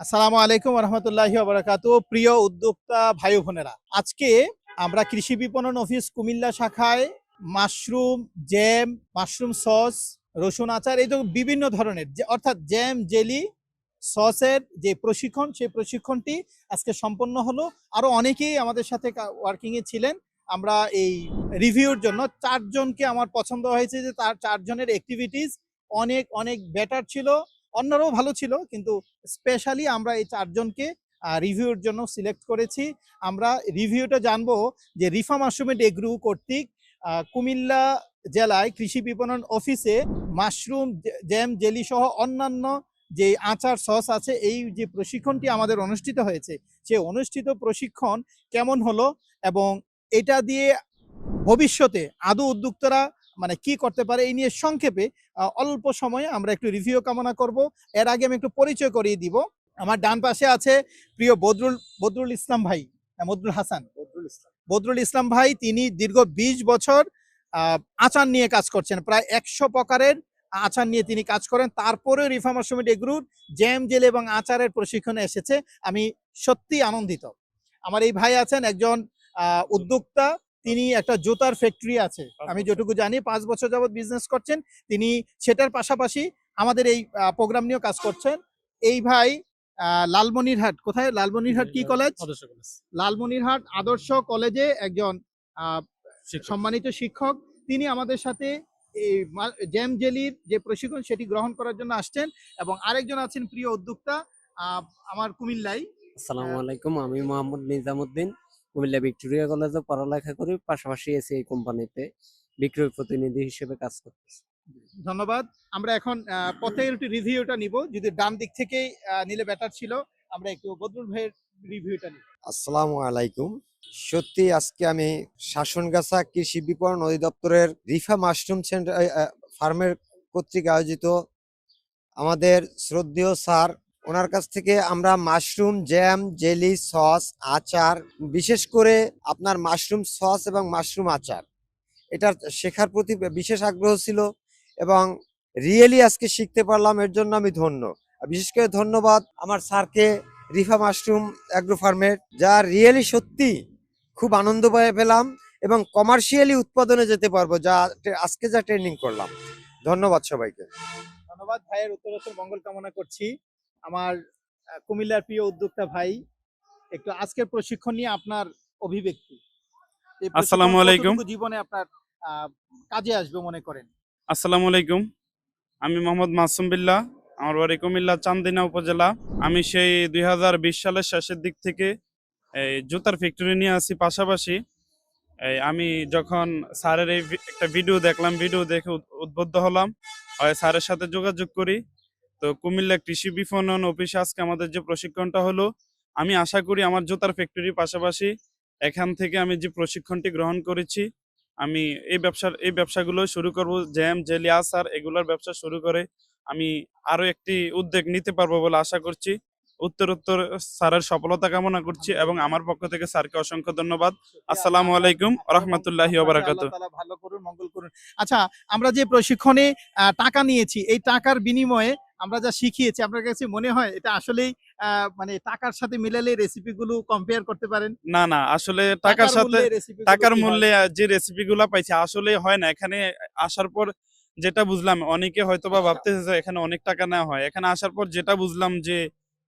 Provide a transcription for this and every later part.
আসসালামু আলাইকুম রহমতুল্লাহি বারাকাতু প্রিয় উদ্যোক্তা ভাই বোনেরা, আজকে আমরা কৃষি বিপণন অফিস কুমিল্লা শাখায় মাশরুম, জ্যাম, মাশরুম সস, রসুন আচার, এই বিভিন্ন ধরনের অর্থাৎ জ্যাম, জেলি, সসের যে প্রশিক্ষণ, সেই প্রশিক্ষণটি আজকে সম্পন্ন হলো। আরও অনেকেই আমাদের সাথে ওয়ার্কিং এ ছিলেন। আমরা এই রিভিউর জন্য চারজনকে আমার পছন্দ হয়েছে যে তার চারজনের অ্যাক্টিভিটিস অনেক অনেক বেটার ছিল। অন্যরাও ভালো ছিল, কিন্তু স্পেশালি আমরা এই চারজনকে রিভিউর জন্য সিলেক্ট করেছি। আমরা রিভিউটা জানব যে রিফা মাশরুমের এগ্রু কর্তৃক কুমিল্লা জেলায় কৃষি বিপণন অফিসে মাশরুম জ্যাম জেলি সহ অন্যান্য যে আচার সস আছে, এই যে প্রশিক্ষণটি আমাদের অনুষ্ঠিত হয়েছে, সে অনুষ্ঠিত প্রশিক্ষণ কেমন হলো এবং এটা দিয়ে ভবিষ্যতে আদৌ উদ্যোক্তারা মানে কি করতে পারে এই নিয়ে সংক্ষেপে অল্প সময়ে আমরা একটু রিভিউ কামনা করব। এর আগে আমি একটু পরিচয় করিয়ে দিব। আমার ডান পাশে আছে প্রিয় বদরুল বদরুল ইসলাম ভাই বদরুল হাসান। বদরুল ইসলাম। বদরুল ইসলাম ভাই তিনি দীর্ঘ ২০ বছর আহ, আচার নিয়ে কাজ করছেন। প্রায় একশো প্রকারের আচার নিয়ে তিনি কাজ করেন। তারপরে রিফা মাসুমিট এগ্রুর জ্যাম জেল এবং আচারের প্রশিক্ষণে এসেছে। আমি সত্যি আনন্দিত। আমার এই ভাই আছেন একজন উদ্যোক্তা তিনি একটা জুতার ফ্যাক্টরি আছে। আমি যেটুকু জানি পাঁচ বছর যাবত বিজনেস করছেন। তিনি সেটার পাশাপাশি আমাদের এই প্রোগ্রাম নিয়েও কাজ করছেন। এই ভাই আহ, লালমনিরহাট কোথায়? লালমনিরহাট কি কলেজ কলেজ লালমনিরহাট আদর্শ কলেজে একজন আহ, সম্মানিত শিক্ষক। তিনি আমাদের সাথে এই জ্যাম জেলির যে প্রশিক্ষণ সেটি গ্রহণ করার জন্য আসছেন এবং আরেকজন আছেন প্রিয় উদ্যোক্তা আহ, আমার কুমিল্লাই আসসালামু। আলাইকুম আমি মোহাম্মদ নিজামুদ্দিন। কুমিল্লা ভিক্টোরিয়া কলেজে পড়ালেখা করি পাশাপাশি এসি এই কোম্পানিতে বিক্রয় প্রতিনিধি হিসেবে কাজ করতেছি। ধন্যবাদ। আমরা এখন আহ, পথের একটু রিভিউটা নিব। যদি ডান দিক থেকেই আহ, নিলে বেটার ছিল আমরা একটু বদরুল ভাইয়ের রিভিউটা নিব আসসালামু আলাইকুম। সত্যি আজকে আমি শাসনগাছা কৃষি বিপণন অধিদপ্তরের রিফা মাশরুম সেন্টার ফার্মের কর্তৃক আয়োজিত আমাদের শ্রদ্ধেয় স্যার ওনার কাছ থেকে আমরা মাশরুম, জ্যাম, জেলি, সস, আচার, বিশেষ করে আপনার মাশরুম সস এবং মাশরুম আচার। এটা শেখার প্রতি বিশেষ আগ্রহ ছিল এবং রিয়েলি আজকে শিখতে পারলাম, এর জন্য আমি ধন্য। বিশেষ করে ধন্যবাদ আমার স্যারকে, রিফা মাশরুম অ্যাগ্রো ফার্মের যা রিয়েলি সত্যি খুব আনন্দ পেয়ে পেলাম এবং কমার্শিয়ালি উৎপাদনে যেতে পারব, যা আজকে যা ট্রেনিং করলাম। ধন্যবাদ সবাইকে। ধন্যবাদ, ভাইয়ের উত্তরোত্তর মঙ্গল কামনা করছি। আমার কুমিল্লার প্রিয় উদ্যোক্তা ভাই একটু আজকের প্রশিক্ষণ নিয়ে আপনার অভিব্যক্তি। আসসালামু আলাইকুম। জীবনে আপনার কাজে আসবে মনে করেন? আসসালামু আলাইকুম। আমি মোহাম্মদ মাসুম বিল্লাহ আমার বাড়ি কুমিল্লা চান্দিনা উপজেলা। আমি সেই দুই হাজার বিশ সালের শেষের দিক থেকে এই জুতার ফ্যাক্টরি নিয়ে আসি পাশাপাশি। এই আমি যখন স্যারের এই একটা ভিডিও দেখলাম ভিডিও দেখে উদ- উদ্বুদ্ধ হলাম। স্যারের সাথে যোগাযোগ করি। তো কুমিল্লা কৃষি বিপণন অফিসে আজকে আমাদের যে প্রশিক্ষণটা হলো, আমি আশা করি আমার জুতার ফ্যাক্টরির পাশাপাশি এখান থেকে আমি যে প্রশিক্ষণটি গ্রহণ করেছি, আমি এই ব্যবসার, এই ব্যবসাগুলো শুরু করব, জ্যাম, জেলি, আচার এগুলোর ব্যবসা শুরু করে আমি আরও একটি উদ্যোগ নিতে পারব বলে আশা করছি। উত্তর উত্তর স্যারের সফলতা কামনা করছি এবং আমার পক্ষ থেকে স্যারকে অসংখ্য ধন্যবাদ। আসসালামু আলাইকুম রহমতুল্লাহি ভালো করুন, মঙ্গল করুন। আচ্ছা আমরা যে প্রশিক্ষণে টাকা নিয়েছি, এই টাকার বিনিময়ে আমরা যা শিখিয়েছি আপনার কাছে মনে হয় এটা আসলেই মানে টাকার সাথে মিলালে রেসিপি গুলো কম্পেয়ার করতে পারেন? না না আসলে টাকার সাথে টাকার মূল্যে যে রেসিপি গুলা পাইছি আসলে হয় না। এখানে আসার পর যেটা বুঝলাম অনেকে হয়তো বা ভাবতেছে যে এখানে অনেক টাকা নেওয়া হয়। এখানে আসার পর যেটা বুঝলাম যে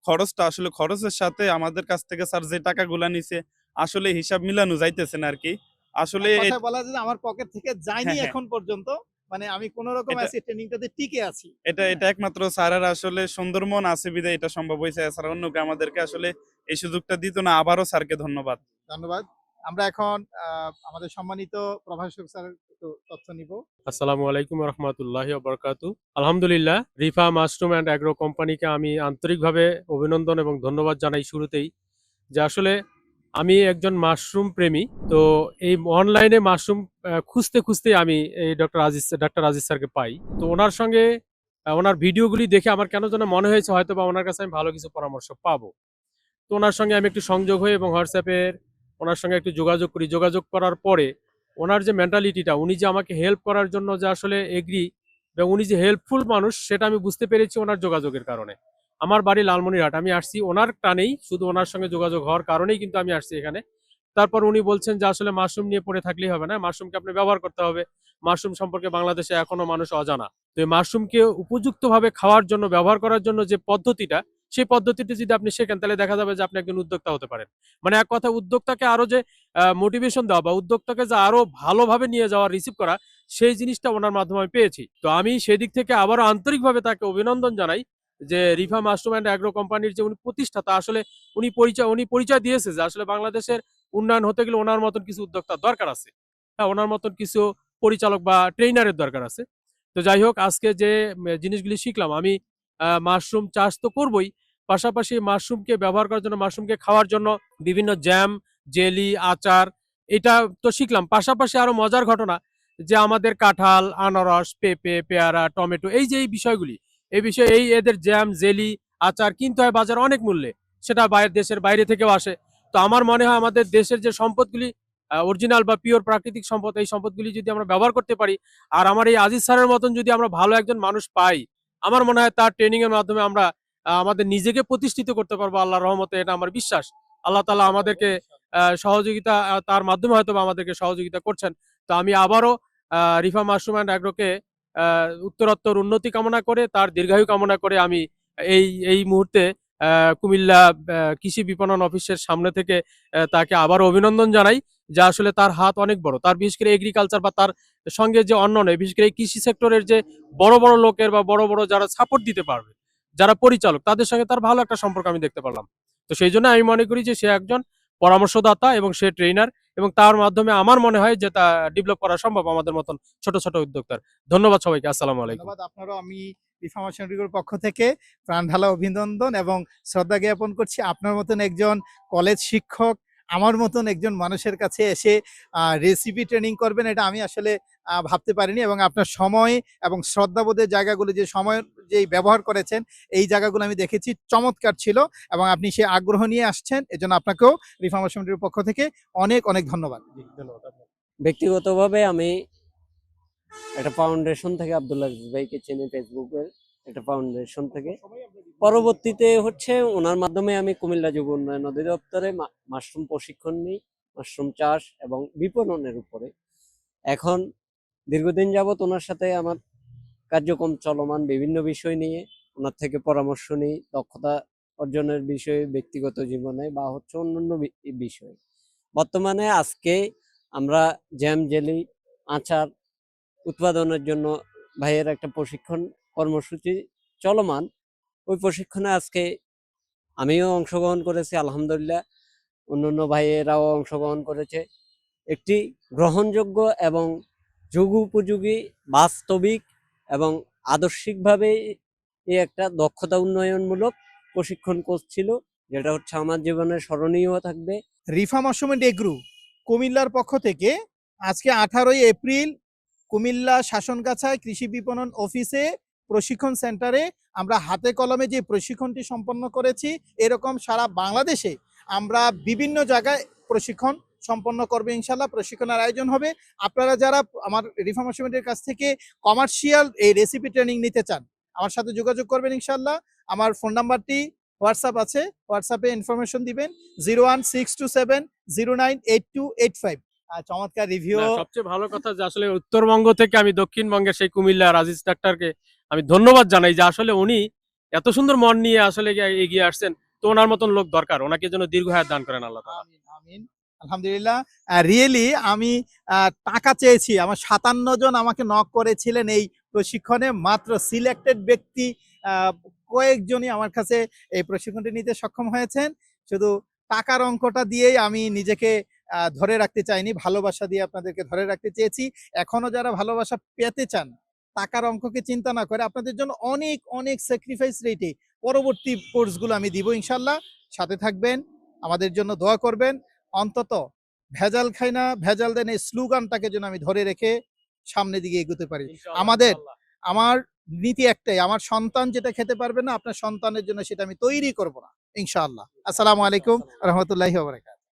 খরচটা আসলে খরচের সাথে আমাদের কাছ থেকে স্যার যে টাকাগুলা নিছে আসলে হিসাব মিলানো যাইতেছে না আর কি আসলে বলা যায় যে আমার পকেট থেকে যায়নি হ্যাঁ, হ্যাঁ। এখন পর্যন্ত। মানে আমি কোন রকম আছি ট্রেনিংটাতে টিকে আছি। এটা এটা একমাত্র স্যারের আসলে সুন্দর মন আছে বিধায় এটা সম্ভব হয়েছে। এছাড়া অন্য কেউ আমাদেরকে আসলে এই সুযোগটা দিত না। আবারও স্যারকে ধন্যবাদ। ধন্যবাদ। আমরা এখন আহ, আমাদের সম্মানিত প্রভাষক স্যার একটু তথ্য নিব। আসসালামু আলাইকুম রহমতুল্লাহি বরকাতু আলহামদুলিল্লাহ রিফা মাশরুম অ্যান্ড অ্যাগ্রো কোম্পানিকে আমি আন্তরিকভাবে অভিনন্দন এবং ধন্যবাদ জানাই শুরুতেই যে আসলে আমি একজন মাশরুম প্রেমী, তো এই অনলাইনে মাশরুম খুঁজতে খুঁজতে আমি এই ডক্টর আজিজ ডক্টর আজিজ স্যারকে পাই। তো ওনার সঙ্গে ওনার ভিডিওগুলি দেখে আমার কেন যেন মনে হয়েছে হয়তো বা ওনার কাছে আমি ভালো কিছু পরামর্শ পাবো। তো ওনার সঙ্গে আমি একটু সংযোগ হই এবং হোয়াটসঅ্যাপের ওনার সঙ্গে একটু যোগাযোগ করি। যোগাযোগ করার পরে ওনার যে মেন্টালিটিটা উনি যে আমাকে হেল্প করার জন্য যে আসলে এগ্রি এবং উনি যে হেল্পফুল মানুষ, সেটা আমি বুঝতে পেরেছি ওনার যোগাযোগের কারণে। আমার বাড়ি লালমনিরহাট। আমি আসছি ওনার টানেই, শুধু ওনার সঙ্গে যোগাযোগ হওয়ার কারণেই কিন্তু আমি আসছি এখানে। তারপর উনি বলছেন যে আসলে মাশরুম নিয়ে পড়ে থাকলেই হবে না, মাশরুমকে আপনি ব্যবহার করতে হবে। মাশরুম সম্পর্কে বাংলাদেশে এখনও মানুষ অজানা। তো এই মাশরুমকে উপযুক্তভাবে খাওয়ার জন্য, ব্যবহার করার জন্য যে পদ্ধতিটা, সেই পদ্ধতিটি যদি আপনি শেখেন, তাহলে দেখা যাবে যে আপনি একজন উদ্যোক্তা হতে পারেন। মানে এক কথা, উদ্যোক্তাকে আরও যে মোটিভেশন দেওয়া বা উদ্যোক্তাকে যে আরও ভালোভাবে নিয়ে যাওয়া রিসিভ করা, সেই জিনিসটা ওনার মাধ্যমে আমি পেয়েছি। তো আমি সেদিক থেকে আবারও আন্তরিকভাবে তাকে অভিনন্দন জানাই যে রিফা মাশরুম অ্যান্ড অ্যাগ্রো কোম্পানির যে উনি প্রতিষ্ঠাতা, আসলে উনি পরিচয় উনি পরিচয় দিয়েছে যে আসলে বাংলাদেশের উন্নয়ন হতে গেলে ওনার মতন কিছু উদ্যোক্তার দরকার আছে। হ্যাঁ ওনার মতন কিছু পরিচালক বা ট্রেনারের দরকার আছে। তো যাই হোক, আজকে যে জিনিসগুলি শিখলাম, আমি মাশরুম চাষ তো করবই, পাশাপাশি মাশরুমকে ব্যবহার করার জন্য, মাশরুমকে খাওয়ার জন্য বিভিন্ন জ্যাম, জেলি, আচার, এটা তো শিখলাম। পাশাপাশি আরও মজার ঘটনা যে আমাদের কাঁঠাল, আনারস, পেঁপে, পেয়ারা, টমেটো, এই যে এই বিষয়গুলি এই বিষয়ে এই এদের জ্যাম জেলি আচার কিনতে হয় বাজার অনেক মূল্যে। সেটা বাইরের দেশের বাইরে থেকেও আসে। তো আমার মনে হয় আমাদের দেশের যে সম্পদগুলি অরিজিনাল বা পিওর প্রাকৃতিক সম্পদ, এই সম্পদগুলি যদি আমরা ব্যবহার করতে পারি, আর আমার এই আজিজ স্যারের মতন যদি আমরা ভালো একজন মানুষ পাই, আমার মনে হয় তার ট্রেনিং এর মাধ্যমে আমরা আমাদের নিজেকে প্রতিষ্ঠিত করতে পারব আল্লাহ রহমতে, এটা আমার বিশ্বাস। আল্লাহ তালা আমাদেরকে সহযোগিতা, তার মাধ্যমে হয়তো আমাদেরকে সহযোগিতা করছেন। তো আমি আবারও রিফা অ্যান্ড অ্যাগ্রোকে উত্তরোত্তর উন্নতি কামনা করে, তার দীর্ঘায়ু কামনা করে আমি এই এই মুহূর্তে কুমিল্লা কৃষি বিপণন অফিসের সামনে থেকে তাকে আবারও অভিনন্দন জানাই, যে আসলে তার হাত অনেক বড়। তার বিশেষ করে এগ্রিকালচার বা তার সঙ্গে যে অন্য অন্যান্য বিশেষ করে এই কৃষি সেক্টরের যে বড় বড় লোকের বা বড় বড় যারা সাপোর্ট দিতে পারবে, যারা পরিচালক, তাদের সঙ্গে তার ভালো একটা সম্পর্ক আমি দেখতে পারলাম। তো সেই জন্য আমি মনে করি যে সে একজন পরামর্শদাতা এবং সে ট্রেনার এবং তার মাধ্যমে আমার মনে হয় যে তা ডেভেলপ করা সম্ভব আমাদের মতন ছোট ছোট উদ্যোক্তার। ধন্যবাদ সবাইকে, আসসালামু আলাইকুম। আপনারা আপনারও আমি রিগোর পক্ষ থেকে প্রাণঢালা অভিনন্দন এবং শ্রদ্ধা জ্ঞাপন করছি। আপনার মতন একজন কলেজ শিক্ষক, আমার মতন একজন মানুষের কাছে এসে রেসিপি ট্রেনিং করবেন, এটা আমি আসলে ভাবতে পারিনি এবং আপনার সময় এবং শ্রদ্ধাবোধের জায়গাগুলো যে সময় যে ব্যবহার করেছেন এই জায়গাগুলো আমি দেখেছি চমৎকার ছিল এবং আপনি সে আগ্রহ নিয়ে আসছেন এজন্য আপনাকেও রিফার্মাশনের পক্ষ থেকে অনেক অনেক ধন্যবাদ। ব্যক্তিগতভাবে আমি একটা ফাউন্ডেশন থেকে আব্দুল্লাহ আজিজ ভাইকে চিনি ফেসবুকের একটা ফাউন্ডেশন থেকে। পরবর্তীতে হচ্ছে ওনার মাধ্যমে আমি কুমিল্লা যুব উন্নয়ন অধিদপ্তরে মা- মাশরুম প্রশিক্ষণ নিই মাশরুম চাষ এবং বিপণনের উপরে। এখন দীর্ঘদিন যাবত ওনার সাথে আমার কার্যক্রম চলমান বিভিন্ন বিষয় নিয়ে, ওনার থেকে পরামর্শ নিই, দক্ষতা অর্জনের বিষয়ে, ব্যক্তিগত জীবনে বা হচ্ছে অন্যান্য বিষয়ে। বর্তমানে আজকে আমরা জ্যাম জেলি আচার উৎপাদনের জন্য ভাইয়ের একটা প্রশিক্ষণ কর্মসূচি চলমান। ওই প্রশিক্ষণে আজকে আমিও অংশগ্রহণ করেছি, আলহামদুলিল্লাহ। অন্যান্য ভাইয়েরাও অংশগ্রহণ করেছে। একটি গ্রহণযোগ্য এবং যুগ উপযোগী বাস্তবিক এবং আদর্শিকভাবে একটা দক্ষতা উন্নয়নমূলক প্রশিক্ষণ কোর্স ছিল, যেটা হচ্ছে আমার জীবনে স্মরণীয় থাকবে। রিফা মাসুমেন্ট এগ্রু কুমিল্লার পক্ষ থেকে আজকে আঠারোই এপ্রিল কুমিল্লা শাসনগাছায় কৃষি বিপণন অফিসে প্রশিক্ষণ সেন্টারে আমরা হাতে কলমে যে প্রশিক্ষণটি সম্পন্ন করেছি, এরকম সারা বাংলাদেশে আমরা বিভিন্ন জায়গায় প্রশিক্ষণ সম্পন্ন করবে ইনশাল্লাহ প্রশিক্ষণের আয়োজন হবে। আপনারা যারা আমার রিফা মাসুমেন্টের কাছ থেকে কমার্শিয়াল এই রেসিপি ট্রেনিং নিতে চান আমার সাথে যোগাযোগ করবেন ইনশাল্লাহ আমার ফোন নাম্বারটি হোয়াটসঅ্যাপ আছে হোয়াটসঅ্যাপে ইনফরমেশন দিবেন zero one six two seven zero nine eight two eight five চমৎকার রিভিউ সবচেয়ে ভালো কথা যে আসলে উত্তরবঙ্গ থেকে আমি দক্ষিণবঙ্গের সেই কুমিল্লা রাজিজ ডাক্তারকে আমি ধন্যবাদ জানাই যে আসলে উনি এত সুন্দর মন নিয়ে আসলে এগিয়ে- আসছেন তো ওনার মতন লোক দরকার ওনাকে যেন দীর্ঘ হায়াত দান করেন আল্লাহ। আমিন আমিন। আলহামদুলিল্লাহ। রিয়েলি আমি টাকা চেয়েছি। আমার সাতান্ন জন আমাকে নক করেছিলেন এই প্রশিক্ষণে। মাত্র সিলেক্টেড ব্যক্তি কয়েকজনই আমার কাছে এই প্রশিক্ষণটি নিতে সক্ষম হয়েছেন। শুধু টাকার অঙ্কটা দিয়েই আমি নিজেকে ধরে রাখতে চাইনি। ভালোবাসা দিয়ে আপনাদেরকে ধরে রাখতে চেয়েছি। এখনও যারা ভালোবাসা পেতে চান, টাকার অঙ্ককে চিন্তা না করে আপনাদের জন্য অনেক অনেক স্যাক্রিফাইস রেটে পরবর্তী কোর্সগুলো আমি দিব ইনশাল্লাহ সাথে থাকবেন, আমাদের জন্য দোয়া করবেন। অন্তত ভেজাল খাই না ভেজাল দেন এই স্লোগানটাকে যেন আমি ধরে রেখে সামনে দিকে এগোতে পারি। আমাদের আমার নীতি একটাই আমার সন্তান যেটা খেতে পারবে না আপনার সন্তানের জন্য সেটা আমি তৈরি করব না ইনশাআল্লাহ। আসসালামু আলাইকুম রহমতুল্লাহ